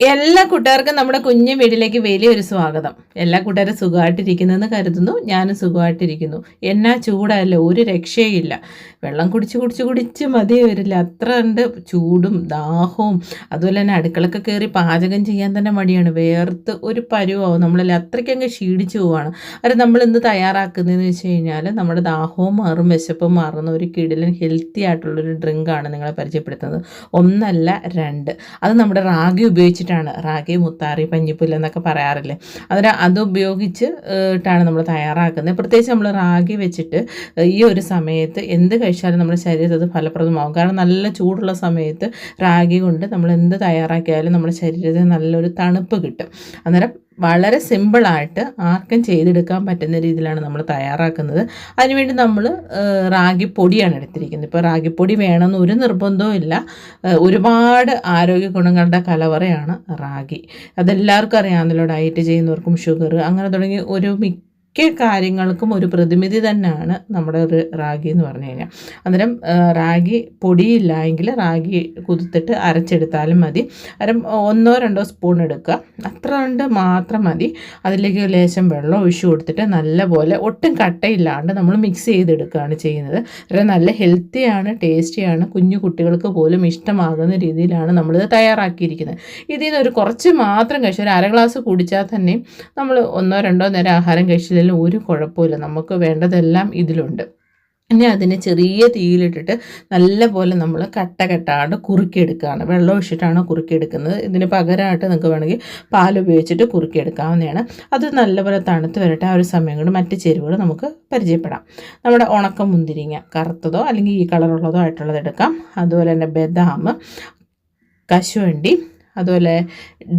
എല്ലാ കൂട്ടുകാർക്കും നമ്മുടെ കുഞ്ഞു വീട്ടിലേക്ക് വലിയൊരു സ്വാഗതം. എല്ലാ കൂട്ടുകാരും സുഖമായിട്ടിരിക്കുന്നെന്ന് കരുതുന്നു. ഞാനും സുഖമായിട്ടിരിക്കുന്നു. എന്നാ ചൂടല്ല? ഒരു രക്ഷയില്ല വെള്ളം കുടിച്ച് കുടിച്ച് കുടിച്ച് മതി വരില്ല. അത്ര ഉണ്ട് ചൂടും ദാഹവും. അതുപോലെ തന്നെ അടുക്കളൊക്കെ കയറി പാചകം ചെയ്യാൻ തന്നെ മടിയാണ്. വേർത്ത് ഒരു പരുവാവും. നമ്മളെല്ലാം അത്രയ്ക്കങ്ങ് ക്ഷീണിച്ചു പോവാണ്. അത് നമ്മൾ ഇന്ന് തയ്യാറാക്കുന്നതെന്ന് വെച്ച് കഴിഞ്ഞാൽ നമ്മുടെ ദാഹവും മാറും വിശപ്പും മാറുന്ന ഒരു കിടിലൻ ഹെൽത്തി ആയിട്ടുള്ളൊരു ഡ്രിങ്കാണ് നിങ്ങളെ പരിചയപ്പെടുത്തുന്നത്. ഒന്നല്ല രണ്ട്. അത് നമ്മുടെ റാഗി ഉപയോഗിച്ചിട്ടാണ് റാഗി മുത്താറി പഞ്ഞിപ്പുല്ല് എന്നൊക്കെ പറയാറില്ലേ. അതിന് അത് ഉപയോഗിച്ച് ഇട്ടാണ് നമ്മൾ തയ്യാറാക്കുന്നത്. പ്രത്യേകിച്ച് നമ്മൾ റാഗി വെച്ചിട്ട് ഈ ഒരു സമയത്ത് എന്ത് കഴിച്ചാലും നമ്മുടെ ശരീരത്തിൽ അത് ഫലപ്രദമാകും കാരണം നല്ല ചൂടുള്ള സമയത്ത് റാഗി കൊണ്ട് നമ്മൾ എന്ത് തയ്യാറാക്കിയാലും നമ്മുടെ ശരീരത്തിന് നല്ലൊരു തണുപ്പ് കിട്ടും. അന്നേരം വളരെ സിമ്പിളായിട്ട് ആർക്കും ചെയ്തെടുക്കാൻ പറ്റുന്ന രീതിയിലാണ് നമ്മൾ തയ്യാറാക്കുന്നത്. അതിനുവേണ്ടി നമ്മൾ റാഗിപ്പൊടിയാണ് എടുത്തിരിക്കുന്നത്. ഇപ്പോൾ റാഗിപ്പൊടി വേണമെന്ന് ഒരു നിർബന്ധവും ഇല്ല. ഒരുപാട് ആരോഗ്യ ഗുണങ്ങളുടെ കലവറയാണ് റാഗി. അതെല്ലാവർക്കും അറിയാമല്ലോ ഡയറ്റ് ചെയ്യുന്നവർക്കും ഷുഗർ അങ്ങനെ തുടങ്ങി ഒരു മിക്ക കാര്യങ്ങൾക്കും ഒരു പ്രതിനിധി തന്നെയാണ് നമ്മുടെ ഒരു റാഗി എന്ന് പറഞ്ഞു കഴിഞ്ഞാൽ. അന്നേരം റാഗി പൊടിയില്ല എങ്കിൽ റാഗി കുതിർത്തിട്ട് അരച്ചെടുത്താലും മതി. അരം ഒന്നോ രണ്ടോ സ്പൂൺ എടുക്കുക. അത്ര കൊണ്ട് മാത്രം മതി. അതിലേക്ക് ലേശം വെള്ളം ഒഴിച്ചു കൊടുത്തിട്ട് നല്ലപോലെ ഒട്ടും കട്ടയില്ലാണ്ട് നമ്മൾ മിക്സ് ചെയ്തെടുക്കുകയാണ് ചെയ്യുന്നത്. വളരെ നല്ല ഹെൽത്തിയാണ് ടേസ്റ്റിയാണ് കുഞ്ഞു കുട്ടികൾക്ക് പോലും ഇഷ്ടമാകുന്ന രീതിയിലാണ് നമ്മളിത് തയ്യാറാക്കിയിരിക്കുന്നത്. ഇതിൽ നിന്ന് ഒരു കുറച്ച് മാത്രം കഴിച്ചു ഒരു അര ഗ്ലാസ് കുടിച്ചാൽ തന്നെ നമ്മൾ ഒന്നോ രണ്ടോ നേരം ആഹാരം കഴിച്ചില്ലെങ്കിലും ഒരു കുഴപ്പമില്ല നമുക്ക് വേണ്ടതെല്ലാം ഇതിലുണ്ട്. ഇനി അതിനെ ചെറിയ തീയിലിട്ടിട്ട് നല്ല പോലെ നമ്മൾ കട്ട കെട്ടാണ്ട് കുറുക്കിയെടുക്കുകയാണ് വെള്ളം ഒഴിച്ചിട്ടാണ് കുറുക്കിയെടുക്കുന്നത്. ഇതിന് പകരമായിട്ട് നിങ്ങൾക്ക് വേണമെങ്കിൽ പാൽ ഉപയോഗിച്ചിട്ട് കുറുക്കിയെടുക്കാവുന്നതാണ്. അത് നല്ലപോലെ തണുത്ത് വരട്ടെ. ആ ഒരു സമയം കൊണ്ട് മറ്റ് ചേരുവകൾ നമുക്ക് പരിചയപ്പെടാം. നമ്മുടെ ഉണക്ക മുന്തിരിങ്ങ കറുത്തതോ അല്ലെങ്കിൽ ഈ കളറുള്ളതോ ആയിട്ടുള്ളത് എടുക്കാം. അതുപോലെ തന്നെ ബദാം കശുവണ്ടി അതുപോലെ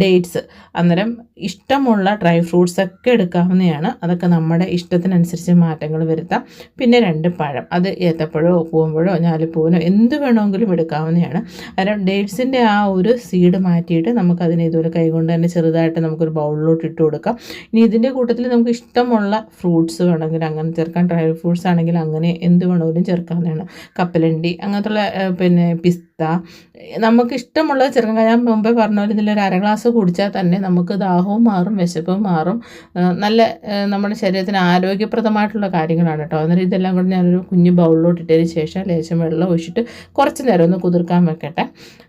ഡേറ്റ്സ് അന്നേരം ഇഷ്ടമുള്ള ഡ്രൈ ഫ്രൂട്ട്സ് ഒക്കെ എടുക്കാവുന്നതാണ്. അതൊക്കെ നമ്മുടെ ഇഷ്ടത്തിനനുസരിച്ച് മാറ്റങ്ങൾ വരുത്താം. പിന്നെ രണ്ട് പഴം. അത് ഏത്തപ്പഴമോ പൂവുമ്പോഴോ ഞാലിപ്പൂവനോ എന്ത് വേണമെങ്കിലും എടുക്കാവുന്നതാണ്. അന്നേരം ഡേറ്റ്സിന്റെ ആ ഒരു സീഡ് മാറ്റിയിട്ട് നമുക്കതിനെ ഇതുപോലെ കൈകൊണ്ട് തന്നെ ചെറുതായിട്ട് നമുക്കൊരു ബൗളിലോട്ട് ഇട്ട് കൊടുക്കാം. ഇനി ഇതിന്റെ കൂട്ടത്തിൽ നമുക്ക് ഇഷ്ടമുള്ള ഫ്രൂട്ട്സ് വേണമെങ്കിൽ അങ്ങനെ ചേർക്കാം. ഡ്രൈ ഫ്രൂട്ട്സ് ആണെങ്കിൽ അങ്ങനെ എന്ത് വേണമെങ്കിലും ചേർക്കാവുന്നതാണ്. കപ്പലണ്ടി അങ്ങനത്തുള്ള പിന്നെ പിസ്ത നമുക്ക് ഇഷ്ടമുള്ളത് ചെറുക്കാൻ ഞാൻ മുമ്പേ പറഞ്ഞ പോലെ ഇതിലൊരു അര ഗ്ലാസ് കുടിച്ചാൽ തന്നെ നമുക്ക് ദാഹവും മാറും വിശപ്പും മാറും. നല്ല നമ്മുടെ ശരീരത്തിന് ആരോഗ്യപ്രദമായിട്ടുള്ള കാര്യങ്ങളാണ് കേട്ടോ. അന്നേരം ഇതെല്ലാം കൂടി ഞാനൊരു കുഞ്ഞ് ബൗളിലോട്ട് ഇട്ടതിന് ശേഷം ലേശം വെള്ളം ഒഴിച്ചിട്ട് കുറച്ച് നേരം ഒന്ന് കുതിർക്കാൻ വെക്കട്ടെ.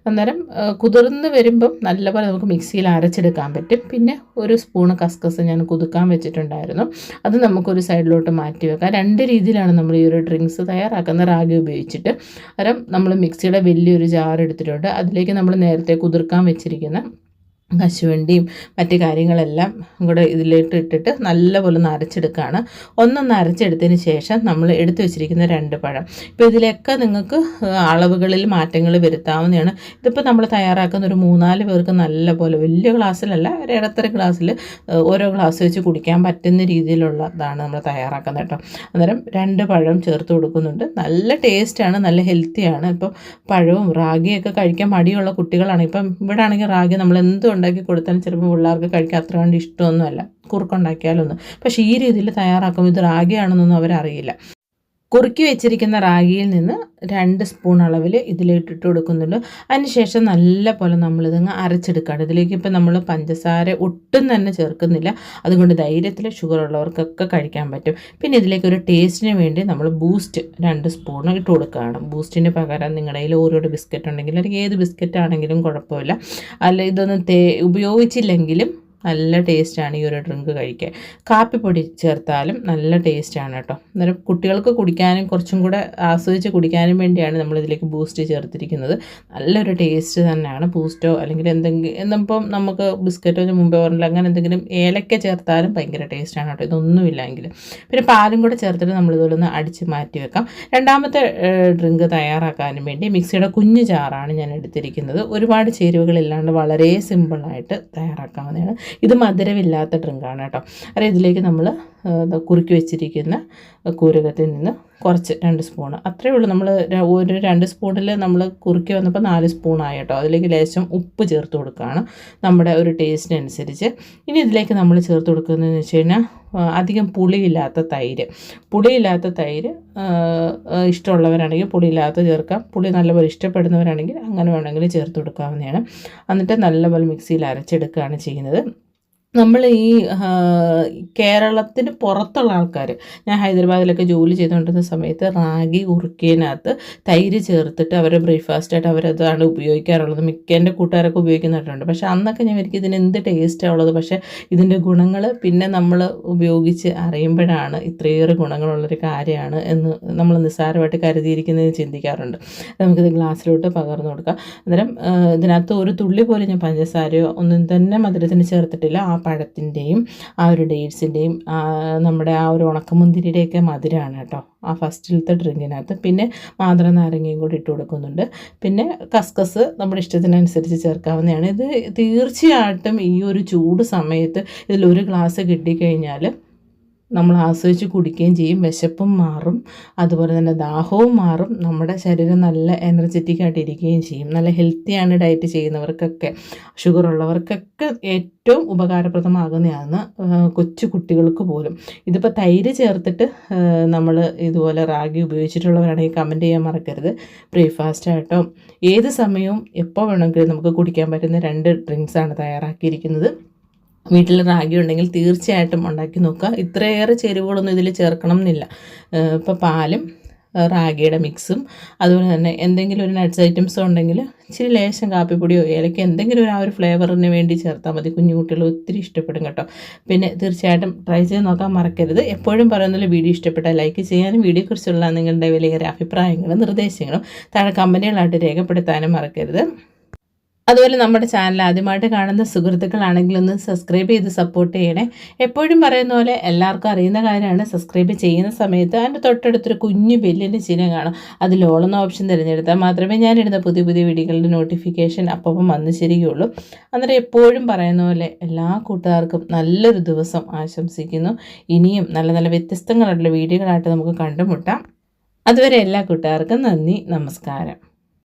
അന്നേരം കുതിർന്ന് വരുമ്പം നല്ലപോലെ നമുക്ക് മിക്സിയിൽ അരച്ചെടുക്കാൻ പറ്റും. പിന്നെ ഒരു സ്പൂണ് കസ്കസ് ഞാൻ കുതുക്കാൻ വെച്ചിട്ടുണ്ടായിരുന്നു. അത് നമുക്കൊരു സൈഡിലോട്ട് മാറ്റി വെക്കാം. രണ്ട് രീതിയിലാണ് നമ്മൾ ഈ ഒരു ഡ്രിങ്ക്സ് തയ്യാറാക്കുന്ന റാഗി ഉപയോഗിച്ചിട്ട്. അന്നേരം നമ്മൾ മിക്സിയുടെ വലിയൊരു ജാർ എടുത്തിട്ടുണ്ട്. അതിലേക്ക് നമ്മൾ നേരത്തെ കുതിർക്കാൻ വെച്ചിരിക്കുന്ന. കശുവണ്ടിയും മറ്റ് കാര്യങ്ങളെല്ലാം കൂടെ ഇതിലേക്ക് ഇട്ടിട്ട് നല്ലപോലെ ഒന്ന് അരച്ചെടുക്കുകയാണ് ഒന്നൊന്ന് അരച്ചെടുത്തതിന് ശേഷം നമ്മൾ എടുത്തു വെച്ചിരിക്കുന്ന രണ്ട് പഴം. ഇപ്പോൾ ഇതിലൊക്കെ നിങ്ങൾക്ക് അളവുകളിൽ മാറ്റങ്ങൾ വരുത്താവുന്നതാണ്. ഇതിപ്പോൾ നമ്മൾ തയ്യാറാക്കുന്ന ഒരു മൂന്നാൽ പേർക്ക് നല്ലപോലെ വലിയ ഗ്ലാസ്സിലല്ല ഒരു ഇടത്തര ഗ്ലാസ്സിൽ ഓരോ ഗ്ലാസ് വെച്ച് കുടിക്കാൻ പറ്റുന്ന രീതിയിലുള്ളതാണ് നമ്മൾ തയ്യാറാക്കുന്നത് കേട്ടോ. അന്നേരം രണ്ട് പഴം ചേർത്ത് കൊടുക്കുന്നുണ്ട്. നല്ല ടേസ്റ്റാണ് നല്ല ഹെൽത്തിയാണ് ഇപ്പോൾ പഴവും റാഗിയൊക്കെ കഴിക്കാൻ മടിയുള്ള കുട്ടികളാണ്. ഇപ്പം ഇവിടെ ആണെങ്കിൽ റാഗി നമ്മൾ എന്ത് ഉണ്ടാക്കി കൊടുത്താലും ചിലപ്പോൾ പിള്ളേർക്ക് കഴിക്കാൻ അത്ര കണ്ട് ഇഷ്ടമൊന്നുമല്ല. കുറുക്കുണ്ടാക്കിയാലൊന്നും. പക്ഷേ ഈ രീതിയിൽ തയ്യാറാക്കുമ്പോൾ ഇത് റാഗിയാണെന്നൊന്നും അവരറിയില്ല. കുറുക്കി വെച്ചിരിക്കുന്ന റാഗിയിൽ നിന്ന് രണ്ട് സ്പൂൺ അളവിൽ ഇതിലിട്ടിട്ട് കൊടുക്കുന്നുണ്ട്. അതിനുശേഷം നല്ല പോലെ നമ്മളിതങ്ങ് അരച്ചെടുക്കുകയാണ്. ഇതിലേക്ക് ഇപ്പം നമ്മൾ പഞ്ചസാര ഒട്ടും തന്നെ ചേർക്കുന്നില്ല. അതുകൊണ്ട് ധൈര്യത്തിൽ ഷുഗർ ഉള്ളവർക്കൊക്കെ കഴിക്കാൻ പറ്റും. പിന്നെ ഇതിലേക്ക് ഒരു ടേസ്റ്റിന് വേണ്ടി നമ്മൾ ബൂസ്റ്റ് രണ്ട് സ്പൂൺ ഇട്ട് കൊടുക്കുകയാണ്. ബൂസ്റ്റിന് പകരം നിങ്ങളുടെ കയ്യിൽ ഓരോരോ ബിസ്ക്കറ്റ് ഉണ്ടെങ്കിൽ അല്ലെങ്കിൽ ഏത് ബിസ്ക്കറ്റ് ആണെങ്കിലും കുഴപ്പമില്ല. അല്ല ഇതൊന്നും ഉപയോഗിച്ചില്ലെങ്കിലും നല്ല ടേസ്റ്റാണ് ഈ ഒരു ഡ്രിങ്ക് കഴിക്കാൻ. കാപ്പിപ്പൊടി ചേർത്താലും നല്ല ടേസ്റ്റാണ് കേട്ടോ. അന്നേരം കുട്ടികൾക്ക് കുടിക്കാനും കുറച്ചും കൂടെ ആസ്വദിച്ച് കുടിക്കാനും വേണ്ടിയാണ് നമ്മളിതിലേക്ക് ബൂസ്റ്റ് ചേർത്തിരിക്കുന്നത്. നല്ലൊരു ടേസ്റ്റ് തന്നെയാണ്. ബൂസ്റ്റോ അല്ലെങ്കിൽ എന്തെങ്കിലും എന്നിപ്പം നമുക്ക് ബിസ്ക്കറ്റോ മുമ്പേ പറഞ്ഞില്ല. അങ്ങനെ എന്തെങ്കിലും ഏലക്ക ചേർത്താലും ഭയങ്കര ടേസ്റ്റാണ് കേട്ടോ. ഇതൊന്നുമില്ലെങ്കിൽ. പിന്നെ പാലും കൂടെ ചേർത്തിട്ട് നമ്മളിതുപോലെ ഒന്ന് അടിച്ച് മാറ്റി വെക്കാം. രണ്ടാമത്തെ ഡ്രിങ്ക് തയ്യാറാക്കാനും വേണ്ടി മിക്സിയുടെ കുഞ്ഞു ചാറാണ് ഞാൻ എടുത്തിരിക്കുന്നത്. ഒരുപാട് ചേരുവകളില്ലാണ്ട് വളരെ സിമ്പിളായിട്ട് തയ്യാറാക്കാവുന്നതാണ്. ഇത് മധുരമില്ലാത്ത ഡ്രിങ്കാണ് കേട്ടോ. അതായത് ഇതിലേക്ക് നമ്മൾ കുറുക്കി വെച്ചിരിക്കുന്ന കൂരകത്തിൽ നിന്ന് കുറച്ച് രണ്ട് സ്പൂൺ അത്രയേ ഉള്ളൂ. നമ്മൾ ഒരു രണ്ട് സ്പൂണിൽ നമ്മൾ കുറുക്കി വന്നപ്പോൾ നാല് സ്പൂണായി കേട്ടോ. അതിലേക്ക് ലേശം ഉപ്പ് ചേർത്ത് കൊടുക്കുകയാണ് നമ്മുടെ ഒരു ടേസ്റ്റിനനുസരിച്ച് ഇനി ഇതിലേക്ക് നമ്മൾ ചേർത്ത് കൊടുക്കുന്നതെന്ന് വെച്ച് കഴിഞ്ഞാൽ അധികം പുളിയില്ലാത്ത തൈര്. പുളിയില്ലാത്ത തൈര് ഇഷ്ടമുള്ളവരാണെങ്കിൽ പുളിയില്ലാത്ത ചേർക്കാം. പുളി നല്ലപോലെ ഇഷ്ടപ്പെടുന്നവരാണെങ്കിൽ അങ്ങനെ വേണമെങ്കിൽ ചേർത്ത് കൊടുക്കാവുന്നതാണ്. എന്നിട്ട് നല്ലപോലെ മിക്സിയിൽ അരച്ചെടുക്കുകയാണ് ചെയ്യുന്നത്. നമ്മൾ ഈ കേരളത്തിന് പുറത്തുള്ള ആൾക്കാർ ഞാൻ ഹൈദരാബാദിലൊക്കെ ജോലി ചെയ്തുകൊണ്ടിരുന്ന സമയത്ത് റാഗി ഉറുക്കിയതിനകത്ത് തൈര് ചേർത്തിട്ട് അവരുടെ ബ്രേക്ക്ഫാസ്റ്റായിട്ട് അവരതാണ് ഉപയോഗിക്കാറുള്ളത്. മിക്ക എന്റെ കൂട്ടുകാരൊക്കെ ഉപയോഗിക്കുന്നവരുണ്ട് പക്ഷെ അന്നൊക്കെ ഞാൻ എനിക്ക് ഇതിന് എന്ത് ടേസ്റ്റാണ് ഉള്ളത്? പക്ഷേ ഇതിന്റെ ഗുണങ്ങൾ പിന്നെ നമ്മൾ ഉപയോഗിച്ച് അറിയുമ്പോഴാണ് ഇത്രയേറെ ഗുണങ്ങളുള്ളൊരു കാര്യമാണ് എന്ന് നമ്മൾ നിസ്സാരമായിട്ട് കരുതിയിരിക്കുന്നത് ചിന്തിക്കാറുണ്ട്. നമുക്കിത് ഗ്ലാസ്സിലോട്ട് പകർന്നു കൊടുക്കാം. അന്നേരം ഇതിനകത്ത് ഒരു തുള്ളി പോലെ ഞാൻ പഞ്ചസാരയോ ഒന്നും തന്നെ മധുരത്തിന് ചേർത്തിട്ടില്ല. ആ പഴത്തിന്റെയും ആ ഒരു ഡേറ്റ്സിന്റെയും നമ്മുടെ ആ ഒരു ഉണക്കമുന്തിരിയുടെയൊക്കെ മധുരമാണ് കേട്ടോ. ആ ഫസ്റ്റിലത്തെ ഡ്രിങ്കിനകത്ത്. പിന്നെ മാതള നാരങ്ങയും കൂടി ഇട്ട് കൊടുക്കുന്നുണ്ട്. പിന്നെ കസ്കസ് നമ്മുടെ ഇഷ്ടത്തിനനുസരിച്ച് ചേർക്കാവുന്നതാണ്. ഇത് തീർച്ചയായിട്ടും ഈ ഒരു ചൂട് സമയത്ത് ഇതിലൊരു ഗ്ലാസ് കിട്ടിക്കഴിഞ്ഞാൽ നമ്മൾ ആസ്വദിച്ച് കുടിക്കുകയും ചെയ്യും. വിശപ്പും മാറും. അതുപോലെ തന്നെ ദാഹവും മാറും. നമ്മുടെ ശരീരം നല്ല എനർജറ്റിക് ആയിട്ട് ഇരിക്കുകയും ചെയ്യും. നല്ല ഹെൽത്തിയാണ് ഡയറ്റ് ചെയ്യുന്നവർക്കൊക്കെ. ഷുഗർ ഉള്ളവർക്കൊക്കെ ഏറ്റവും ഉപകാരപ്രദമാകുന്നതാണ് കൊച്ചു കുട്ടികൾക്ക് പോലും. ഇതിപ്പോൾ തൈര് ചേർത്തിട്ട് നമ്മൾ ഇതുപോലെ റാഗി ഉപയോഗിച്ചിട്ടുള്ളവരാണെങ്കിൽ കമന്റ് ചെയ്യാൻ മറക്കരുത്. ബ്രേക്ക്ഫാസ്റ്റ് ആയിട്ടോ ഏത് സമയവും എപ്പോൾ വേണമെങ്കിലും നമുക്ക് കുടിക്കാൻ പറ്റുന്ന രണ്ട് ഡ്രിങ്ക്സാണ് തയ്യാറാക്കിയിരിക്കുന്നത്. വീട്ടിൽ റാഗി ഉണ്ടെങ്കിൽ തീർച്ചയായിട്ടും ഉണ്ടാക്കി നോക്കുക. ഇത്രയേറെ ചേരുവകളൊന്നും ഇതിൽ ചേർക്കണം എന്നില്ല ഇപ്പോൾ പാലും റാഗിയുടെ മിക്സും അതുപോലെ തന്നെ എന്തെങ്കിലും ഒരു നട്ട്സ് ഐറ്റംസോ ഉണ്ടെങ്കിൽ ഇച്ചിരി ലേശം കാപ്പിപ്പൊടിയോ ഏലക്ക എന്തെങ്കിലും ഒരു ആ ഒരു ഫ്ലേവറിന് വേണ്ടി ചേർത്താൽ മതി. കുഞ്ഞു കുട്ടികൾ ഒത്തിരി ഇഷ്ടപ്പെടും കേട്ടോ. പിന്നെ തീർച്ചയായിട്ടും ട്രൈ ചെയ്ത് നോക്കാൻ മറക്കരുത്. എപ്പോഴും പറയുന്നതിൽ വീഡിയോ ഇഷ്ടപ്പെട്ടാൽ ലൈക്ക് ചെയ്യാനും വീഡിയോയെക്കുറിച്ചുള്ള നിങ്ങളുടെ വിലയേറെ അഭിപ്രായങ്ങളും നിർദ്ദേശങ്ങളും താഴെ കമന്റുകളായിട്ട് രേഖപ്പെടുത്താനും മറക്കരുത്. അതുപോലെ നമ്മുടെ ചാനൽ ആദ്യമായിട്ട് കാണുന്ന സുഹൃത്തുക്കളാണെങ്കിൽ ഒന്ന് സബ്സ്ക്രൈബ് ചെയ്ത് സപ്പോർട്ട് ചെയ്യണേ. എപ്പോഴും പറയുന്ന പോലെ എല്ലാവർക്കും അറിയുന്ന കാര്യമാണ് സബ്സ്ക്രൈബ് ചെയ്യുന്ന സമയത്ത് അതിന്റെ തൊട്ടടുത്തൊരു കുഞ്ഞു ബെല്ലിന്റെ ചിഹ്നം കാണും. അത് ലോളെന്ന ഓപ്ഷൻ തിരഞ്ഞെടുത്താൽ മാത്രമേ ഞാനിടുന്ന പുതിയ പുതിയ വീഡിയോകളുടെ നോട്ടിഫിക്കേഷൻ അപ്പം വന്നു ശരിയുള്ളൂ. അന്നേരം എപ്പോഴും പറയുന്ന പോലെ എല്ലാ കൂട്ടുകാർക്കും നല്ലൊരു ദിവസം ആശംസിക്കുന്നു. ഇനിയും നല്ല നല്ല വ്യത്യസ്തങ്ങളായിട്ടുള്ള വീഡിയോകളായിട്ട് നമുക്ക് കണ്ടുമുട്ടാം. അതുവരെ എല്ലാ കൂട്ടുകാർക്കും നന്ദി നമസ്കാരം.